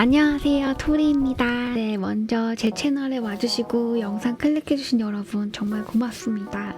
안녕하세요 토리입니다. 네 먼저 제 채널에 와주시고 영상 클릭해주신 여러분 정말 고맙습니다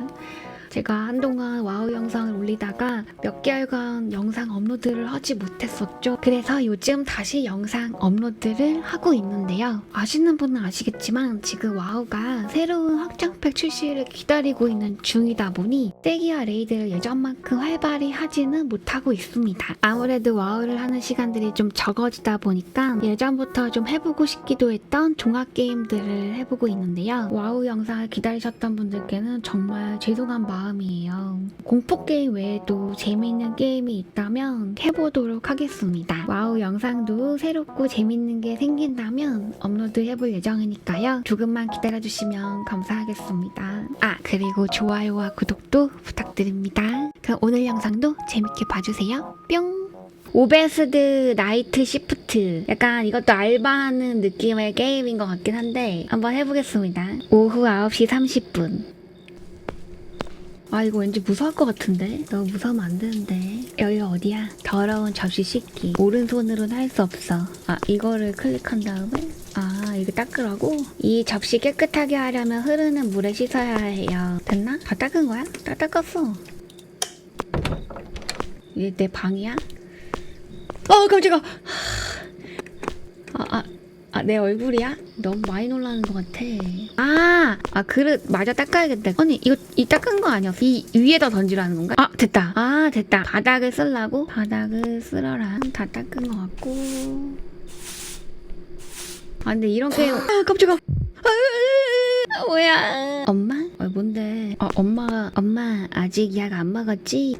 제가 한동안 와우 영상을 올리다가 몇 개월간 영상 업로드를 하지 못했었죠. 그래서 요즘 다시 영상 업로드를 하고 있는데요. 아시는 분은 아시겠지만 지금 와우가 새로운 확장팩 출시를 기다리고 있는 중이다 보니 세기와 레이드를 예전만큼 활발히 하지는 못하고 있습니다. 아무래도 와우를 하는 시간들이 좀 적어지다 보니까 예전부터 좀 해보고 싶기도 했던 종합 게임들을 해보고 있는데요. 와우 영상을 기다리셨던 분들께는 정말 죄송한 마음 이에요. 공포 게임 외에도 재미있는 게임이 있다면 해보도록 하겠습니다. 와우 영상도 새롭고 재밌는 게 생긴다면 업로드 해볼 예정이니까요. 조금만 기다려주시면 감사하겠습니다. 아 그리고 좋아요와 구독도 부탁드립니다. 그럼 오늘 영상도 재밌게 봐주세요. 뿅! 오베스드 나이트 시프트 약간 이것도 알바하는 느낌의 게임인 것 같긴 한데 한번 해보겠습니다 오후 9시 30분 아 이거 왠지 무서울 것 같은데? 너무 무서우면 안 되는데. 여기가 어디야? 더러운 접시 씻기. 오른손으로는 할 수 없어. 아 이거를 클릭한 다음에? 아 이거 닦으라고? 이 접시 깨끗하게 하려면 흐르는 물에 씻어야 해요. 됐나? 다 닦은 거야? 다 닦았어. 이게 내 방이야? 어 깜짝아 아, 아, 아, 내 얼굴이야? 너무 많이 놀라는 것 같아. 아, 아, 그릇, 마저 닦아야겠다. 아니, 이거, 이 닦은 거 아니었어? 이 위에다 던지라는 건가? 아, 됐다. 아, 됐다. 바닥을 쓸라고? 바닥을 쓸어라. 다 닦은 것 같고. 아, 근데 이런 게임. 아, 깜짝아. 아, 뭐야. 엄마? 아, 뭔데? 아, 엄마가, 엄마, 아직 약 안 먹었지?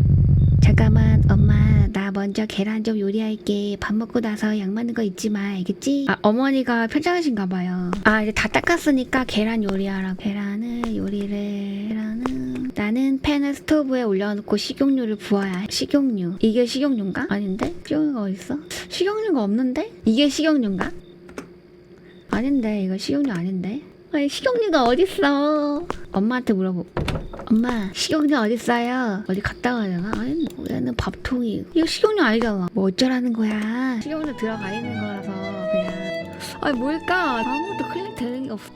잠깐만 엄마 나 먼저 계란 좀 요리할게 밥 먹고 나서 약 맞는 거 잊지 마 알겠지? 아 어머니가 편찮으신가 봐요 아 이제 다 닦았으니까 계란 요리하라고 계란을 요리를 계란은 나는 팬을 스토브에 올려놓고 식용유를 부어야 해 식용유 이게 식용유인가? 아닌데? 식용유가 어딨어? 식용유가 없는데? 이게 식용유인가? 아닌데 이거 식용유 아닌데? 아니 식용유가 어딨어 엄마한테 물어보 엄마 식용유 어딨어요? 어디 갔다 와야 되나? 아니 뭐 얘는 밥통이 이거 식용유 아니잖아 뭐 어쩌라는 거야 식용유 들어가 있는 거라서 그냥 아니 뭘까 아무것도 클릭 되는 게 없어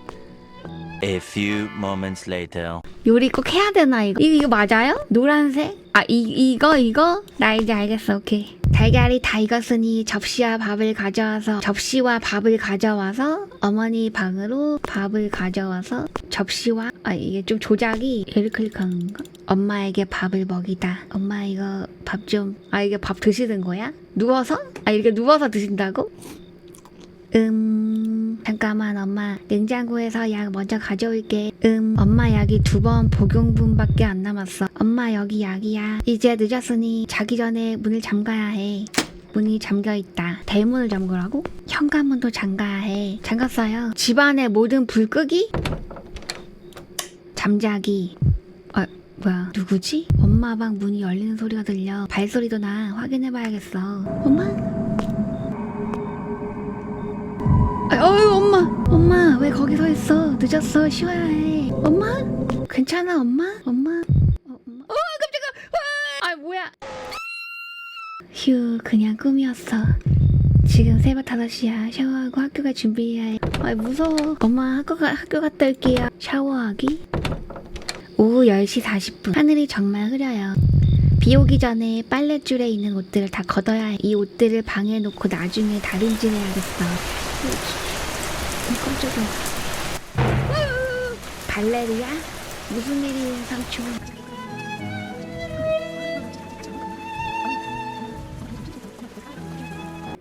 A few moments later. 요리 꼭 해야 되나 이거 이거, 이거 맞아요? 노란색? 아 이, 이거 이거? 나 이제 알겠어 오케이 달걀이 다 익었으니 접시와 밥을 가져와서 접시와 밥을 가져와서 어머니 방으로 밥을 가져와서 접시와 아 이게 좀 조작이 얘를 클릭하는 건가? 엄마에게 밥을 먹이다 엄마 이거 밥 좀 아 이게 밥 드시는 거야? 누워서? 아 이렇게 누워서 드신다고? 음, 잠깐만, 엄마. 냉장고에서 약 먼저 가져올게. 음, 엄마 약이 두 번 복용분밖에 안 남았어. 엄마, 여기 약이야. 이제 늦었으니 자기 전에 문을 잠가야 해. 문이 잠겨 있다. 대문을 잠그라고? 현관문도 잠가야 해. 잠갔어요. 집안의 모든 불 끄기? 잠자기. 아, 뭐야. 누구지? 엄마 방 문이 열리는 소리가 들려. 발소리도 나. 확인해봐야겠어. 엄마? 아, 어유 엄마 왜 거기 서 있어? 늦었어. 쉬어야 해. 엄마? 괜찮아 엄마? 엄마? 어, 엄마? 어 깜짝아! 와! 아 뭐야? 휴 그냥 꿈이었어. 지금 새벽 5시야. 샤워하고 학교 갈 준비해야 해 아 무서워. 엄마 학교, 가, 학교 갔다 올게요. 샤워하기? 오후 10시 40분. 하늘이 정말 흐려요. 비 오기 전에 빨랫줄에 있는 옷들을 다 걷어야 해. 이 옷들을 방에 놓고 나중에 다림질 해야겠어. 깜짝이야. 발레리야? 무슨 일이에요, 삼촌?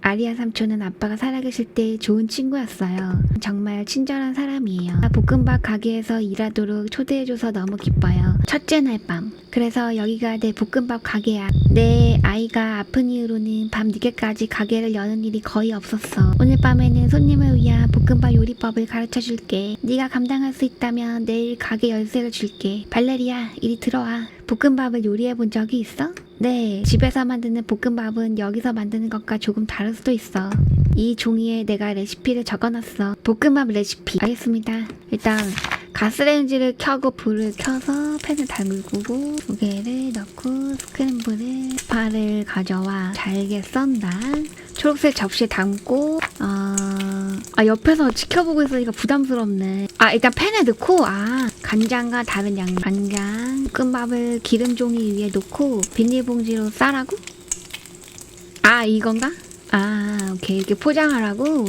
아리아 삼촌은 아빠가 살아계실 때 좋은 친구였어요. 정말 친절한 사람이에요. 볶음밥 가게에서 일하도록 초대해줘서 너무 기뻐요. 첫째 날 밤. 그래서 여기가 내 볶음밥 가게야. 내 아이가 아픈 이후로는 밤 늦게까지 가게를 여는 일이 거의 없었어. 오늘 밤에는 손님을 위한 볶음밥 요리법을 가르쳐 줄게. 네가 감당할 수 있다면 내일 가게 열쇠를 줄게. 발레리아, 이리 들어와. 볶음밥을 요리해 본 적이 있어? 네, 집에서 만드는 볶음밥은 여기서 만드는 것과 조금 다를 수도 있어. 이 종이에 내가 레시피를 적어놨어. 볶음밥 레시피. 알겠습니다. 일단 가스레인지를 켜고 불을 켜서 팬을 두 개를 넣고 스크램블을 파를 가져와 잘게 썬다. 초록색 접시에 담고 어, 아 옆에서 지켜보고 있으니까 부담스럽네. 아 일단 팬에 넣고 아 간장과 다른 양 간장 볶음밥을 기름 종이 위에 놓고 비닐봉지로 싸라고? 아 이건가? 아 오케이 이렇게 포장하라고.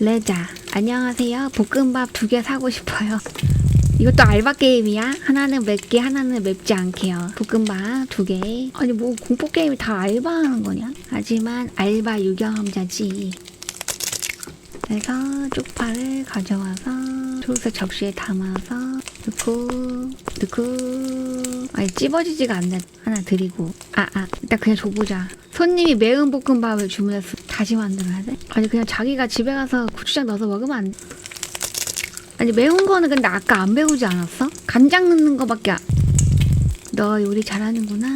레자 안녕하세요. 볶음밥 두 개 사고 싶어요. 이것도 알바 게임이야? 하나는 맵게 하나는 맵지 않게요. 볶음밥 두 개. 아니 뭐 공포 게임이 다 알바하는 거냐? 하지만 알바 유경험자지. 그래서 쪽파를 가져와서 초록색 접시에 담아서 넣고 넣고 아니 찝어지지가 않네 하나 드리고 아아 일단 그냥 줘보자 손님이 매운 볶음밥을 주문했어 다시 만들어야 돼? 아니 그냥 자기가 집에 가서 고추장 넣어서 먹으면 안 아니 매운 거는 근데 아까 안 배우지 않았어? 간장 넣는 거밖에 안... 너 요리 잘하는구나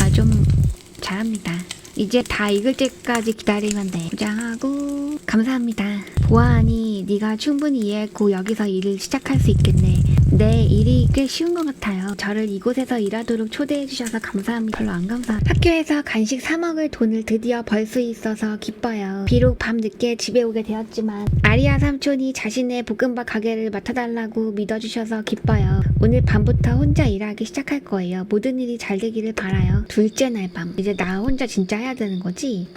아 좀 잘합니다 이제 다 익을 때까지 기다리면 돼. 포장하고 감사합니다. 보아하니 네가 충분히 이해했고 여기서 일을 시작할 수 있겠네. 내 일이 꽤 쉬운 것 같아요. 저를 이곳에서 일하도록 초대해 주셔서 감사합니다. 별로 안 감사. 학교에서 간식 사 먹을 돈을 드디어 벌 수 있어서 기뻐요. 비록 밤 늦게 집에 오게 되었지만 아리아 삼촌이 자신의 볶음밥 가게를 맡아달라고 믿어주셔서 기뻐요. 오늘 밤부터 혼자 일하기 시작할 거예요. 모든 일이 잘 되기를 바라요. 둘째 날 밤. 이제 나 혼자 진짜 해야 되는 거지?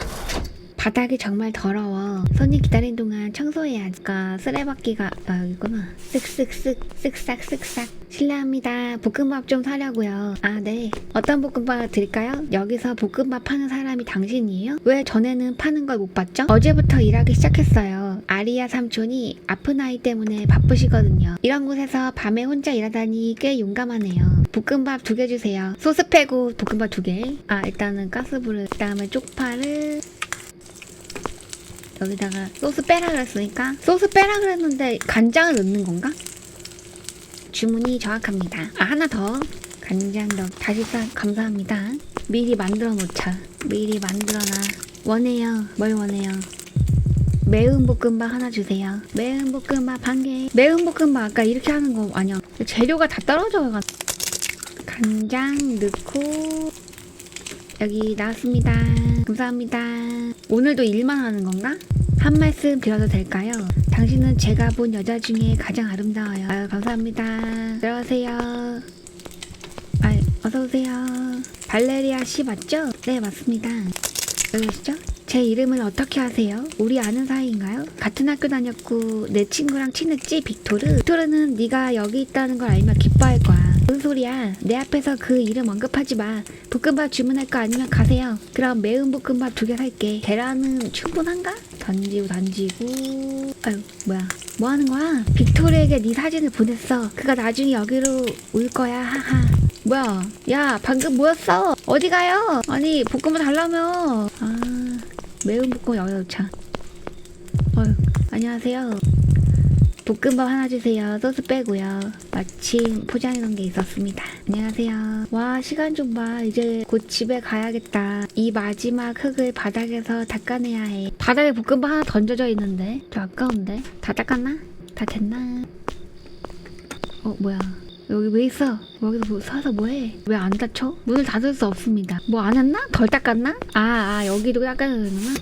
바닥이 정말 더러워. 손님 기다린 동안 청소해야지. 아까 쓰레받기가 아 여기구나. 쓱쓱쓱 쓱싹 쓱싹. 실례합니다. 볶음밥 좀 사려고요. 아 네. 어떤 볶음밥 드릴까요? 여기서 볶음밥 파는 사람이 당신이에요? 왜 전에는 파는 걸 못 봤죠? 어제부터 일하기 시작했어요. 아리아 삼촌이 아픈 아이 때문에 바쁘시거든요. 이런 곳에서 밤에 혼자 일하다니 꽤 용감하네요. 볶음밥 두 개 주세요. 소스 빼고 볶음밥 두 개. 아 일단은 가스불을 그다음에 쪽파를 여기다가 소스 빼라 그랬으니까 소스 빼라 그랬는데 간장을 넣는 건가? 주문이 정확합니다. 아 하나 더 간장 넣 다시 싸 감사합니다. 미리 만들어 놓자. 미리 만들어놔. 원해요. 뭘 원해요? 매운 볶음밥 하나 주세요. 매운 볶음밥 한 개. 매운 볶음밥 아까 이렇게 하는 거 아니야? 재료가 다 떨어져가. 간장 넣고 여기 나왔습니다. 감사합니다. 오늘도 일만 하는 건가? 한 말씀 드려도 될까요? 당신은 제가 본 여자 중에 가장 아름다워요. 아유, 감사합니다. 들어가세요. 아, 어서오세요. 발레리아 씨 맞죠? 네, 맞습니다. 여기 계시죠? 제 이름을 어떻게 아세요? 우리 아는 사이인가요? 같은 학교 다녔고 내 친구랑 친했지 빅토르? 빅토르는 네가 여기 있다는 걸 알면 기뻐할 거야 무슨 소리야 내 앞에서 그 이름 언급하지 마 볶음밥 주문할 거 아니면 가세요 그럼 매운 볶음밥 두 개 살게 계란은 충분한가? 던지고 던지고. 아유 뭐야. 뭐 하는 거야? 빅토르에게 네 사진을 보냈어. 그가 나중에 여기로 올 거야. 하하. 뭐야? 야 방금 뭐였어? 어디 가요? 아니 볶음밥 달라며. 아 매운 볶음 여기다 놓자 어휴 안녕하세요 볶음밥 하나 주세요 소스 빼고요 마침 포장해 놓은 게 있었습니다 안녕하세요 와 시간 좀 봐 이제 곧 집에 가야겠다 이 마지막 흙을 바닥에서 닦아내야 해 바닥에 볶음밥 하나 던져져 있는데 좀 아까운데 다 닦았나? 다 됐나? 어 뭐야 여기 왜 있어? 여기서 뭐 서서 뭐해? 왜 안 닫혀? 문을 닫을 수 없습니다. 뭐 안 했나? 덜 닦았나? 아, 아 여기도 닦아야 되는구나.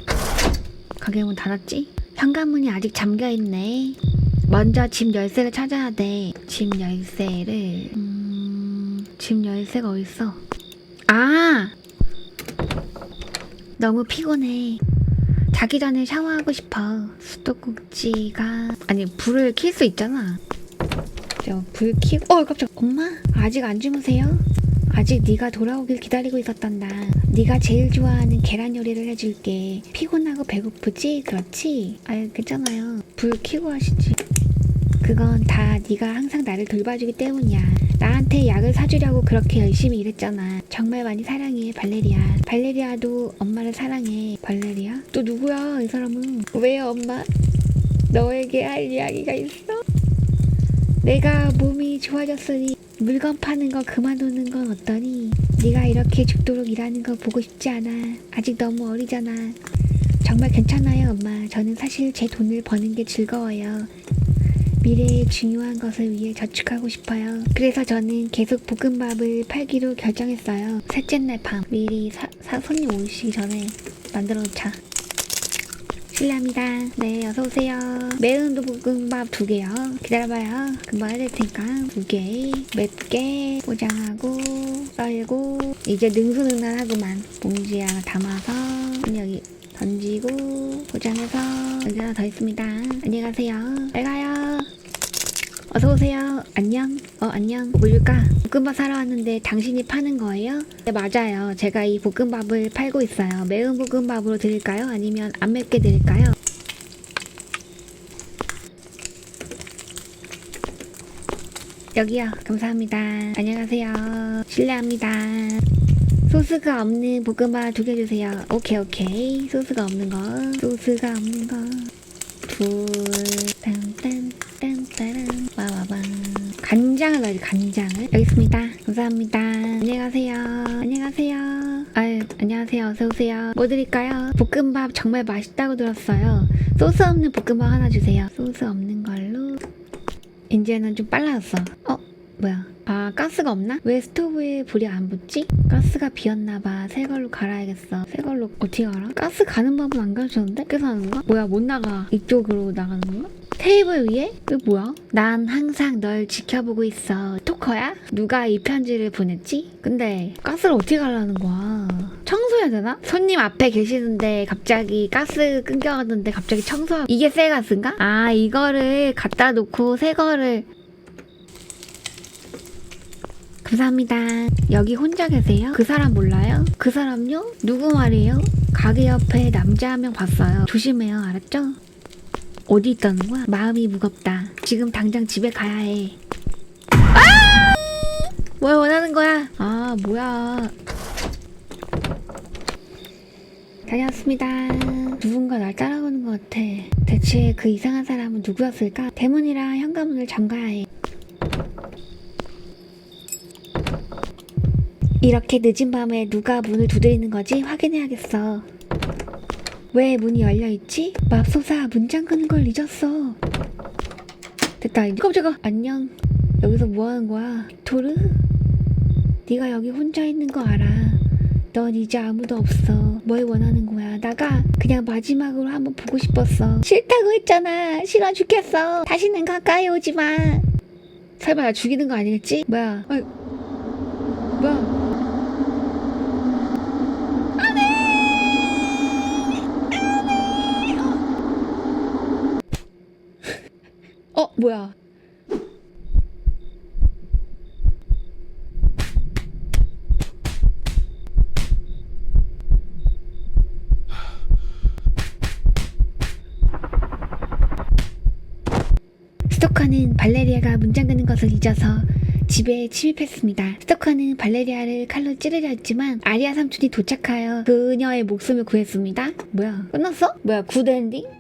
가게 문 닫았지? 현관문이 아직 잠겨 있네. 먼저 집 열쇠를 찾아야 돼. 집 열쇠를 음, 집 열쇠가 어딨어? 아, 너무 피곤해. 자기 전에 샤워하고 싶어. 수도꼭지가 아니 불을 켤수 있잖아. 저불 켜고 어 깜짝 엄마 아직 안 주무세요? 아직 네가 돌아오길 기다리고 있었단다 네가 제일 좋아하는 계란 요리를 해줄게 피곤하고 배고프지? 그렇지? 아유 괜찮아요 불 켜고 하시지 그건 다 네가 항상 나를 돌봐주기 때문이야 나한테 약을 사주려고 그렇게 열심히 일했잖아 정말 많이 사랑해 발레리아 발레리아도 엄마를 사랑해 발레리아? 또 누구야 이 사람은 왜요 엄마? 너에게 할 이야기가 있어? 내가 몸이 좋아졌으니 물건 파는 거 그만두는 건 어떠니? 네가 이렇게 죽도록 일하는 거 보고 싶지 않아. 아직 너무 어리잖아. 정말 괜찮아요, 엄마. 저는 사실 제 돈을 버는 게 즐거워요. 미래의 중요한 것을 위해 저축하고 싶어요. 그래서 저는 계속 볶음밥을 팔기로 결정했어요. 셋째 날 밤 미리 사, 사 손님 오시기 전에 만들어 놓자. 실례합니다. 네, 어서 오세요. 매운 볶음밥 두 개요. 기다려봐요. 금방 해드릴 테니까 두 개. 맵게 포장하고, 썰고, 이제 능수능란하구만. 봉지에 담아서, 여기 던지고, 포장해서, 하나 더 있습니다. 안녕히 가세요. 잘 가요. 어서 오세요. 안녕. 어 안녕. 뭐 줄까? 볶음밥 사러 왔는데 당신이 파는 거예요? 네 맞아요. 제가 이 볶음밥을 팔고 있어요. 매운 볶음밥으로 드릴까요? 아니면 안 맵게 드릴까요? 여기요. 감사합니다. 안녕하세요. 실례합니다. 소스가 없는 볶음밥 두 개 주세요. 오케이 오케이. 소스가 없는 거. 소스가 없는 거. 둘, 딴딴딴따란, 와와와. 간장을 넣어야지, 간장을. 여기 있습니다. 감사합니다. 안녕히 가세요. 아유, 안녕하세요. 어서오세요. 뭐 드릴까요? 볶음밥 정말 맛있다고 들었어요. 소스 없는 볶음밥 하나 주세요. 소스 없는 걸로. 이제는 좀 빨라졌어. 어? 뭐야? 아, 가스가 없나? 왜 스토브에 불이 안 붙지? 가스가 비었나봐. 새 걸로 갈아야겠어. 새 걸로 어떻게 갈아? 가스 가는 법은 안 가르쳤는데? 어떻게 하는 거야? 뭐야, 못 나가. 이쪽으로 나가는 건가? 테이블 위에? 이게 뭐야? 난 항상 널 지켜보고 있어. 토커야? 누가 이 편지를 보냈지? 근데 가스를 어떻게 갈라는 거야? 청소해야 되나? 손님 앞에 계시는데 갑자기 가스 끊겨갔는데 갑자기 청소하고 이게 새 가스인가? 아 이거를 갖다 놓고 새 거를 감사합니다. 여기 혼자 계세요? 그 사람 몰라요? 그 사람요? 누구 말이에요? 가게 옆에 남자 한 명 봤어요. 조심해요. 알았죠? 어디 있다는 거야? 마음이 무겁다. 지금 당장 집에 가야 해. 아! 뭘 원하는 거야? 아, 뭐야. 다녀왔습니다. 누군가 날 따라오는 것 같아. 대체 그 이상한 사람은 누구였을까? 대문이랑 현관문을 잠가야 해. 이렇게 늦은 밤에 누가 문을 두드리는 거지? 확인해야겠어. 왜 문이 열려있지? 맙소사 문 잠그는 걸 잊었어. 됐다 이제 깜짝아 안녕 여기서 뭐하는 거야? 빅토르? 네가 여기 혼자 있는 거 알아. 넌 이제 아무도 없어. 뭘 원하는 거야? 나가 그냥 마지막으로 한번 보고 싶었어. 싫다고 했잖아. 싫어 죽겠어. 다시는 가까이 오지 마. 설마 나 죽이는 거 아니겠지? 뭐야? 어이, 뭐야? 어 뭐야? 스토커는 발레리아가 문 잠그는 것을 잊어서 집에 침입했습니다. 스토커는 발레리아를 칼로 찌르려 했지만 아리아 삼촌이 도착하여 그녀의 목숨을 구했습니다. 뭐야? 끝났어? 뭐야? 굿엔딩?